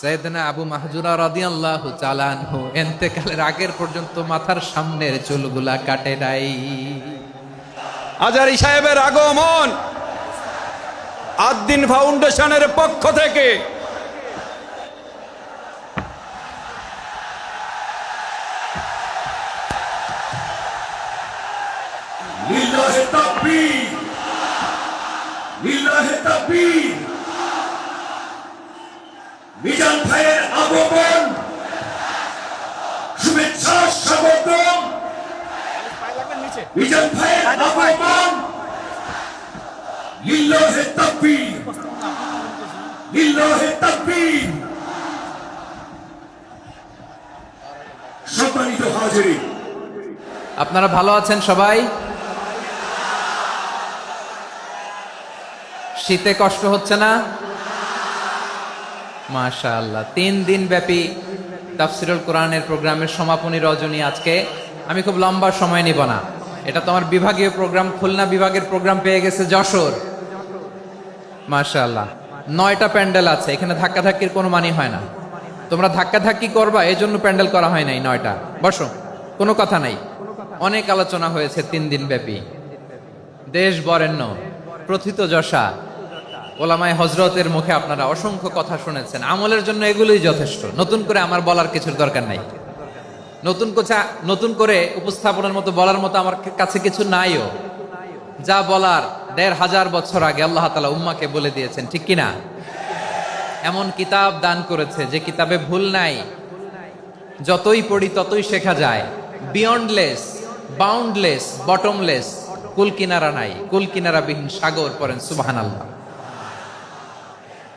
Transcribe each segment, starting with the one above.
সৈয়দনা আবু মাহজুরা রাদিয়াল্লাহু চালানহু এন্তেকালের আগের পর্যন্ত মাথার সামনের চুলগুলা কাটে নাই। আজারি সাহেবের আগমন আদ্দিন ফাউন্ডেশনের পক্ষ থেকে। লিল্লাহে তাকবীর লিল্লাহে তাকবীর। ভাইয়ের শুভেচ্ছা ভাইয়ের লিল্লাহে লিল্লাহে সম্মানিত হাজিরিন আপনারা ভালো আছেন সবাই? শীতে কষ্ট হচ্ছে না? মাশাআল্লাহ। তিন দিন ব্যাপী তাফসিরুল কোরআনের প্রোগ্রামের সমাপনী রজনী আজকে। আমি খুব লম্বা সময় নিব না। এটা তোমার বিভাগীয় প্রোগ্রাম, খুলনা বিভাগের প্রোগ্রাম পেয়ে গেছে যশোর। মাশাআল্লাহ। নয়টা প্যান্ডেল আছে, এখানে ধাক্কাধাক্কির কোনো মানি হয় না। তোমরা ধাক্কাধাক্কি করবা এই জন্য প্যান্ডেল করা হয় নাই নয়টা। বসো, কোনো কথা নাই। অনেক আলোচনা হয়েছে তিন দিন ব্যাপী। দেশ বরেণ্য, প্রথিত যশা। ওলামায় হজরতের মুখে আপনারা অসংখ্য কথা শুনেছেন। আমলের জন্য এগুলোই যথেষ্ট। নতুন করে আমার বলার কিছুর দরকার নাই। নতুন কোচা, নতুন করে উপস্থাপনের মতো বলার মতো আমার কাছে কিছু নাইও। যা বলার দেড় হাজার বছর আগে আল্লাহ তালা উম্মাকে বলে দিয়েছেন, ঠিক কিনা? এমন কিতাব দান করেছে যে কিতাবে ভুল নাই। যতই পড়ি ততই শেখা যায়। বিয়ন্ডলেস বাউন্ডলেস বটমলেস কুল কিনারা নাই। কুল কিনারাবিহীন সাগর পড়েন সুবাহান আল্লাহ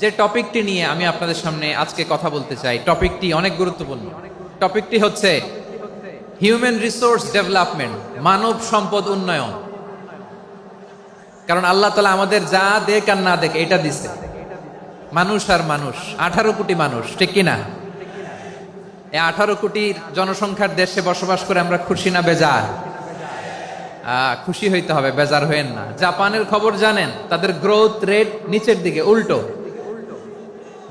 যে টপিকটি নিয়ে আমি আপনাদের সামনে আজকে কথা বলতে চাই, টপিকটি অনেক গুরুত্বপূর্ণ। টপিকটি হচ্ছে হিউম্যান রিসোর্স ডেভেলপমেন্ট মানব সম্পদ উন্নয়ন। কারণ আল্লাহ তালা আমাদের যা দেখ আর না দেখ, এটা দিছে। মানুষ আর মানুষ, আঠারো কোটি মানুষ, ঠিক কিনা এই আঠারো কোটির জনসংখ্যার দেশে বসবাস করে আমরা খুশি না বেজার? খুশি হইতে হবে, বেজার হইেন না। জাপানের খবর জানেন, তাদের গ্রোথ রেট নিচের দিকে, উল্টো।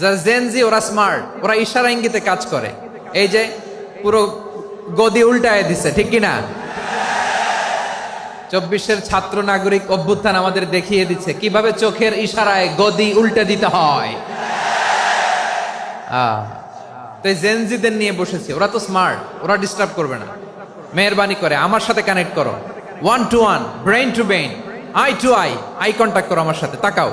যারা জেন জি ওরা স্মার্ট ওরা ইশারা ইঙ্গিতে কাজ করে। এই যে পুরো গদি উল্টায় দিছে, ঠিক কিনা? চব্বিশের ছাত্র নাগরিক অভ্যুত্থান আমাদের দেখিয়ে দিচ্ছে, কীভাবে চোখের ইশারায় গদি উল্টে দিতে হয়। জেনজিদের নিয়ে বসেছি, ওরা তো স্মার্ট ওরা ডিস্টার্ব করবে না। মেহরবানি করে, আমার সাথে কানেক্ট করো। One to one brain to brain eye to eye eye contact করো আমার সাথে, তাকাও।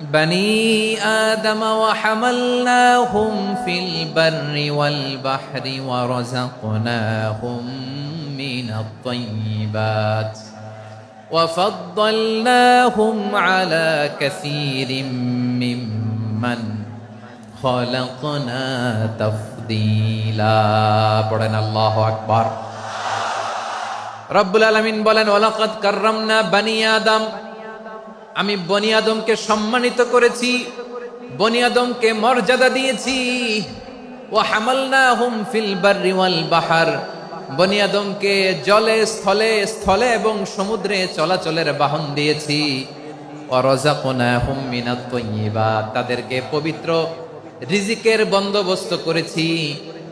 بني آدم وحملناهم في البر والبحر ورزقناهم من الطيبات وفضلناهم على كثير ممن خلقنا تفضيلا برنا الله أكبر رب العالمين بولن ولقد كرمنا بني آدم আমি বনি আদমকে সম্মানিত করেছি বনি আদমকে মর্যাদা দিয়েছি ও হামালনাহুম ফিল বাররি ওয়াল বাহার বনি আদমকে জলে স্থলে স্থলে এবং সমুদ্রে চলাচলের বাহন দিয়েছি অরজাকুনাহুম মিনাত তাইয়্যিবাত তাদেরকে পবিত্র রিজিকের বন্দোবস্ত করেছি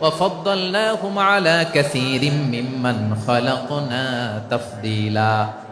وفضلناهم على كثير ممن خلقنا تفضيلا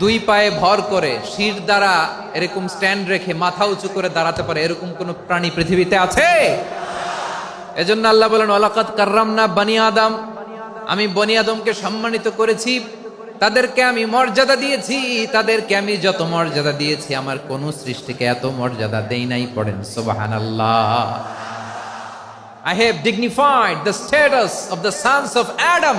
দুই পায়ে ভর করে শির দ্বারা এরকম স্ট্যান্ড রেখে মাথা উঁচু করে দাঁড়াতে পারে, এরকম কোন প্রাণী পৃথিবীতে আছে এজন্য আল্লাহ বলেন ওলাকাত কার্রাম না বানি আদম, আমি বনি আদমকে সম্মানিত করেছি, তাদেরকে আমি মর্যাদা দিয়েছি, তাদেরকে আমি যত মর্যাদা দিয়েছি, আমার কোন সৃষ্টিকে এত মর্যাদা দেই নাই, পড়েন সোবাহান আল্লাহ I have dignified the status of the sons of Adam.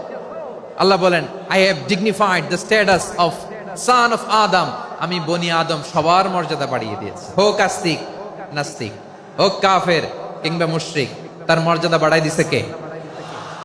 Allah বলেন I have dignified the status of son of Adam আমি বনি আদম সবার মর্যাদা বাড়িয়ে দিয়েছি। হোক আস্তিক, নাস্তিক, হোক কাফের কিংবা মুশ্রিক, তার মর্যাদা বাড়াই দিছে কে?